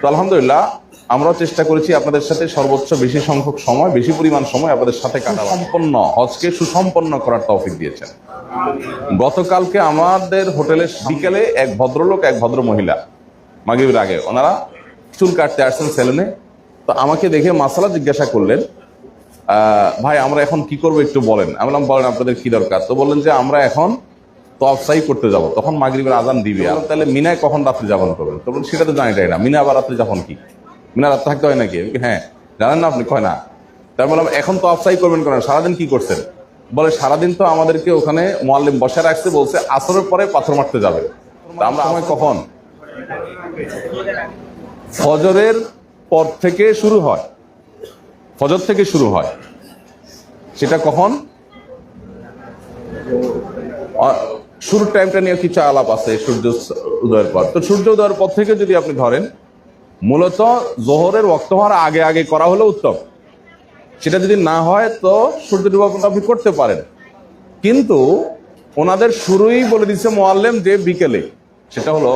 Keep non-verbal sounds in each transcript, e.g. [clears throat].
তো আলহামদুলিল্লাহ, আমরাও চেষ্টা করেছি আপনাদের সাথে সর্বোচ্চ বেশি সংখ্যক সময়, বেশি পরিমাণ সময় আপনাদের সাথে কাটা সম্পন্ন, হজকে সুসম্পন্ন করার তৌফিক দিয়েছেন। গতকালকে আমাদের হোটেলের বিকেলে এক ভদ্রলোক, এক ভদ্র মহিলা, মাগরিবের আগে, ওনারা চুল কাটতে আসছেন সেলুনে। তো আমাকে দেখে মাসালা জিজ্ঞাসা করলেন ভাই, আমরা এখন কি করব একটু বলেন। আমি বলেন, আপনাদের কি দরকার? তো বললেন যে, আমরা এখন তফসাই করতে যাব তখন মাগরিবের আজান দিবে আর। তাহলে মিনায় কখন রাত্রি যাপন করবেন? তো বললেন, সেটা তো জানি না। মিনা আবার রাত্রি যাপন কি? মিনা রাত থাকতে হয় নাকি? হ্যাঁ জানেন না আপনি? কয় না। তাই বললাম এখন তো অফসাই করবেন কেন সারাদিন কি করছেন? বলে সারাদিন তো আমাদেরকে ওখানে মোয়াল্লিম বসে রাখতে বলছে আসরের পরে পাথর মারতে যাবে। তা আমরা সময় কখন? ফজরের পর থেকে শুরু হয়। ফজর থেকে শুরু হয়। সেটা কখন? শুরুর টাইমটা নিয়ে কিছু আলাপ আছে সূর্য উদয়ের পর। তো সূর্য উদয়ের পর থেকে যদি আপনি ধরেন, মূলত জোহরের ওয়াক্ত হওয়ার আগে আগে করা হলে উত্তম। সেটা যদি না হয়, তো সূর্য ডুবাপন আপনি করতে পারেন। কিন্তু ওনাদের শুরুই বলে দিচ্ছে মোয়াল্লেম যে বিকেলে। সেটা হলো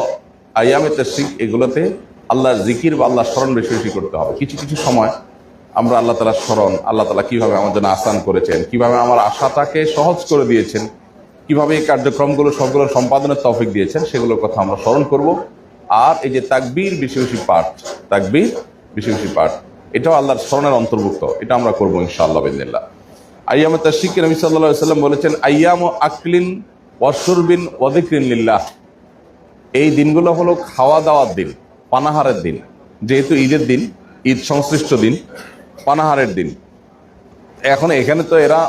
আয়ামে তশরিক এগুলোতে আল্লাহর জিকির বা আল্লাহ স্মরণ বেশি বেশি করতে হবে। কিছু কিছু সময় আমরা আল্লাহ তালা স্মরণ, আল্লাহ তালা কীভাবে আমার জন্য আসান করেছেন, কীভাবে আমার আশাটাকে সহজ করে দিয়েছেন কীভাবে এই কার্যক্রমগুলো, সবগুলো সম্পাদনের তৌফিক দিয়েছেন, সেগুলোর কথা আমরা স্মরণ করব। আর এই যে তাকবীর, বেশি বেশি পাঠ, তাকবীর, বেশি বেশি পাঠ, এটাও আল্লাহর স্মরণের অন্তর্ভুক্ত, এটা আমরা করব ইনশাআল্লাহ বিদিল্লাহ আইয়াম তাশিক নবী সাল্লাল্লাহু সাল্লাম বলেছেন, আইয়াম আকলিন ওয়াসুরবিন ওয়াদিকরিন লিল্লাহ। এই দিনগুলো হলো খাওয়া দাওয়ার দিন, পানাহারের দিন। যেহেতু ঈদের দিন, ঈদ সংশ্লিষ্ট দিন, পানাহারের দিন। এখন এখানে তো এরা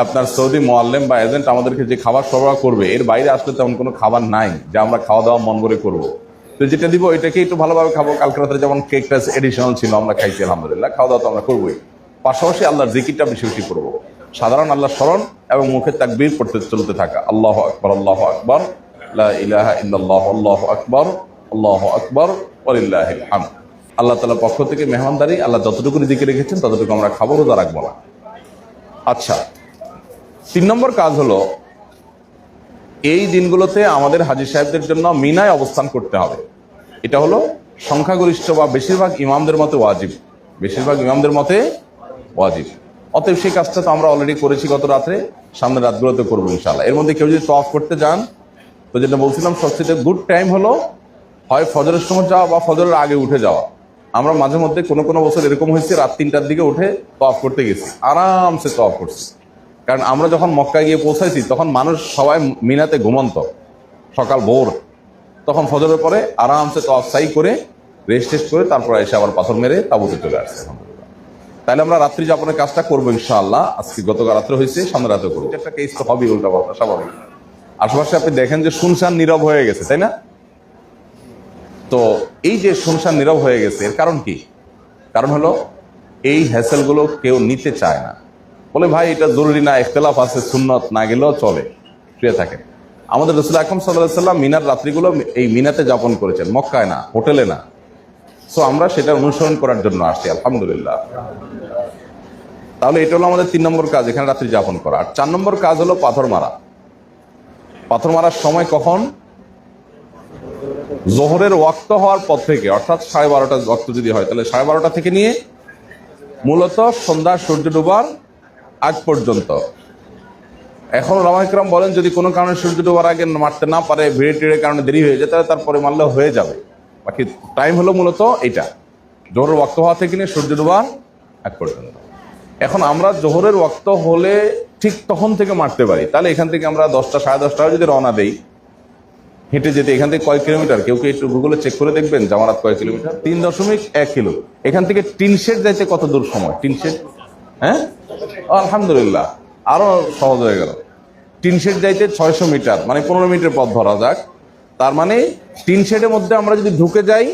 আপনার সৌদি মোয়াল্লেম বা এজেন্ট আমাদেরকে যে খাবার সরবরাহ করবে, এর বাইরে আসলে তেমন কোনো খাবার নাই যে আমরা খাওয়া দাওয়া মন করে করব। তো যেটা দিব এটাকে একটু ভালোভাবে খাব। কালকে রাতে যেমন কেকটা এডিশনাল ছিল, আমরা খাইছি, আলহামদুলিল্লাহ। খাওয়া দাওয়া তো আমরা করবোই। পাশাপাশি আল্লাহর জিকিরটা বেশি বেশি করব। সাধারণ আল্লাহ স্মরণ এবং মুখে তাকবীর পড়তে চলতে থাকা। আল্লাহ আকবর আল্লাহ আকবর। ইলাহা ইল্লাল্লাহ, আল্লাহু আকবর আল্লাহু আকবর, ওয়ালিল্লাহিল হামদ। আল্লাহ তাআলার পক্ষ থেকে মেহমানদারি, আল্লাহ যতটুকু দিকে রেখেছেন, ততটুকু আমরা খাব, রোজা রাখব না। আচ্ছা তিন নম্বর কাজ হলো, এই দিনগুলোতে আমাদের হাজির সাহেবদের জন্য মিনায় অবস্থান করতে হবে। এটা হলো সংখ্যাগরিষ্ঠ বা বেশিরভাগ ইমামদের মতে ওয়াজিব। বেশিরভাগ ইমামদের মতে ওয়াজিব। অতএব সেই কাজটা তো আমরা অলরেডি করেছি গত রাত্রে সামনের রাতগুলোতে করব ইনশাল্লাহ এর মধ্যে কেউ যদি তফ করতে যান, তো যেটা বলছিলাম সবচেয়ে গুড টাইম হলো, হয় ফজরের সময় যাওয়া বা ফজরের আগে উঠে যাওয়া। আমরা মাঝে মধ্যে কোনো কোনো বছর এরকম হয়েছে, রাত তিনটার দিকে উঠে তফ করতে গেছি। আরামসে তফ করছি। কারণ আমরা যখন মক্কায় গিয়ে পৌঁছাইছি, তখন মানুষ সবাই মিনাতে ঘুমন্ত। সকাল ভোর। তখন ফজরের পরে আরামসে তফ সাই করে রেস্ট টেস্ট করে তারপর এসে আবার পাথর মেরে তাবুতে চলে আসছে তাহলে আমরা রাত্রি যাপনের কাজটা করব ইনশাআল্লাহ। আজকে গতকাল রাত্রে হয়েছে, সামনে রাতে করব। একটা কেস তো হবেই উল্টা পাল্টা স্বাভাবিক। আশেপাশে আপনি দেখেন যে শুনশান নীরব হয়ে গেছে, তাই না? তো এই যে শুনশান নীরব হয়ে গেছে, এর কারণ কি? কারণ হলো, এই হ্যাসেলগুলো কেউ নিতে চায় না। বলে, ভাই, এটা জরুরি না, ইখতলাফ আছে, সুন্নত না গেলেও চলে। শুয়ে থাকে। আমাদের রসুল আকরম সাল্লাহ সাল্লাম মিনার রাত্রিগুলো এই মিনাতে যাপন করেছেন, মক্কায় না, হোটেলে না। সো আমরা সেটা অনুসরণ করার জন্য আসছি, আলহামদুলিল্লাহ। তাহলে এটা হলো আমাদের তিন নম্বর কাজ, এখানে রাত্রি যাপন করা। আর চার নম্বর কাজ হলো পাথর মারা। পাথর মারার সময় কখন? জোহরের ওয়াক্ত হওয়ার পর থেকে, অর্থাৎ সাড়ে বারোটা ওয়াক্ত যদি হয়, তাহলে সাড়ে বারোটা থেকে নিয়ে মূলত সন্ধ্যা সূর্য ডুবার আগ পর্যন্ত। এখন রামাইকরাম বলেন, যদি কোনো কারণে সূর্য ডোবার আগে মারতে না পারে, ভিড়ে টিড়ের কারণে দেরি হয়ে যায়, তাহলে তারপরে মারলে হয়ে যাবে। বাকি টাইম হলো মূলত এটা। জোহরের ওয়াক্ত হওয়া থেকে নিয়ে সূর্য ডোবার আগ পর্যন্ত। এখন আমরা জোহরের ওয়াক্ত হলে ঠিক তখন থেকে মারতে পারি। তাহলে এখান থেকে আমরা দশটা, সাড়ে দশটা যদি রওনা দেই, হেঁটে যেতে এখান থেকে কয় কিলোমিটার, কেউ কি একটু গুগলে চেক করে দেখবেন, জামারাত কয় কিলোমিটার? তিন দশমিক এক কিলো। এখান থেকে টিন শেড যাইতে কত দূর সময়? টিন শেড হ্যাঁ? আলহামদুলিল্লাহ, আরও সহজ হয়ে গেল। টিন শেড যাইতে ছয়শো মিটার মানে পনেরো মিটার পথ ধরা যাক। তার মানে টিন শেডের মধ্যে আমরা যদি ঢুকে যাই,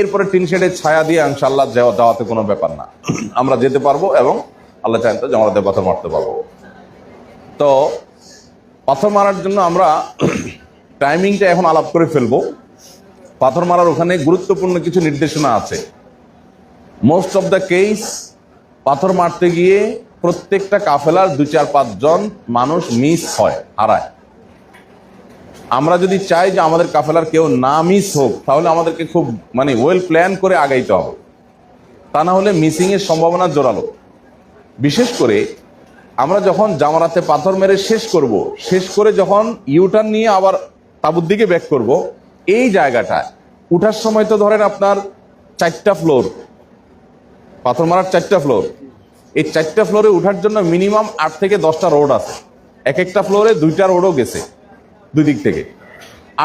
এরপরে টিন শেডের ছায়া দিয়ে ইনশাল্লাহ যাওয়া যাওয়াতে কোনো ব্যাপার না। আমরা যেতে পারব এবং আল্লাহ চান তো জামারাতে পাথর মারতে পারব। তো পাথর মারার জন্য আমরা [clears throat] টাইমিংটা এখন আলাপ করে ফেলব। পাথর মারার ওখানে গুরুত্বপূর্ণ কিছু নির্দেশনা আছে। মোস্ট অফ দ্য কেস পাথর মারতে গিয়ে প্রত্যেকটা কাফেলার দু চার পাঁচজন মানুষ মিস হয়, হারায়। আমরা যদি চাই যে আমাদের কাফেলার কেউ না মিস হোক, তাহলে আমাদেরকে খুব মানে ওয়েল প্ল্যান করে আগাইতে হবে। তা না হলে মিসিং এর সম্ভাবনা জোরালো। বিশেষ করে আমরা যখন জামারাতে পাথর মেরে শেষ করব, শেষ করে যখন ইউটার্ন নিয়ে আবার তাবুর দিকে ব্যাক করব, এই জায়গাটায় উঠার সময় তো ধরেন আপনার চারটা ফ্লোর পাথর মারার চারটা ফ্লোর এই চারটা ফ্লোরে উঠার জন্য মিনিমাম আট থেকে দশটা রোড আছে। এক একটা ফ্লোরে দুইটা রোডও গেছে, দুই দিক থেকে।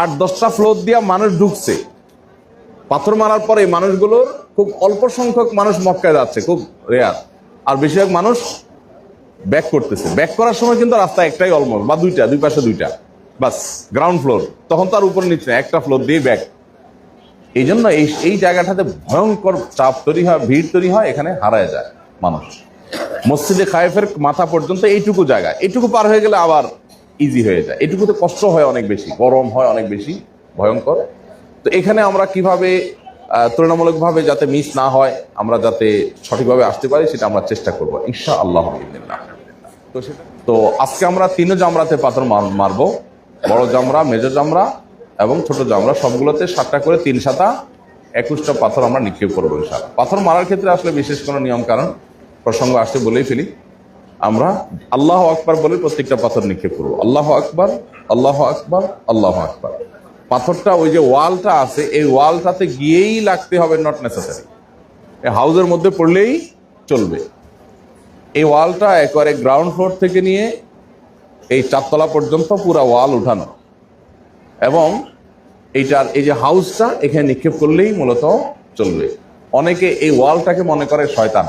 আট, দশটা ফ্লোর দিয়ে মানুষ ঢুকছে। পাথর মারার পরে মানুষগুলোর খুব অল্প সংখ্যক মানুষ মক্কায় যাচ্ছে, খুব রেয়ার আর বেশিরভাগ মানুষ ব্যাক করতেছে। ব্যাক করার সময় কিন্তু রাস্তা একটাই অলমোস্ট বা দুইটা, দুই পাশে দুইটা। বাস গ্রাউন্ড ফ্লোর তখন তো আর উপরে নিচ্ছে একটা ফ্লোর দিয়ে ব্যাক এই জন্য এই এই জায়গাটাতে ভয়ঙ্কর চাপ তৈরি হয়, ভিড় তৈরি হয়, এখানে হারায় যায় মানুষ। মসজিদে খায়েফের মাথা পর্যন্ত এইটুকু জায়গা। এইটুকু পার হয়ে গেলে আবার ইজি হয়ে যায়। এটুকুতে কষ্ট হয় অনেক বেশি, গরম হয় অনেক বেশি, ভয়ঙ্কর। তো এখানে আমরা কীভাবে তুলনামূলকভাবে যাতে মিস না হয়, আমরা যাতে সঠিকভাবে আসতে পারি, সেটা আমরা চেষ্টা করব ইনশা আল্লাহ তো সেটা তো আজকে আমরা তিনও জামরাতে পাথর মারবো। বড় জামরা মেজো জামরা এবং ছোট জামরা, সবগুলোতে সাতটা করে তিন সাতা, একুশটা পাথর আমরা নিক্ষেপ করব ইনশাআল্লাহ। পাথর মারার ক্ষেত্রে আসলে বিশেষ কোনো নিয়ম কারণ প্রসঙ্গ আসতে বলেই ফেলি। আমরা আল্লাহ আকবার বলে প্রত্যেকটা পাথর নিক্ষেপ করব। আল্লাহ আকবার আল্লাহ আকবার আল্লাহ আকবার। পাথরটা ওই যে ওয়ালটা আছে, এই ওয়ালটাতে গিয়েই লাগতে হবে নট নেসেসারি হাউজের মধ্যে পড়লেই চলবে। এই ওয়ালটা একবারে গ্রাউন্ড ফ্লোর থেকে নিয়ে এই চারতলা পর্যন্ত পুরা ওয়াল উঠানো। এবং এইটার এই যে হাউসটা এখানে নিক্ষেপ করলেই মূলত চলবে। অনেকে এই ওয়ালটাকে মনে করে শয়তান।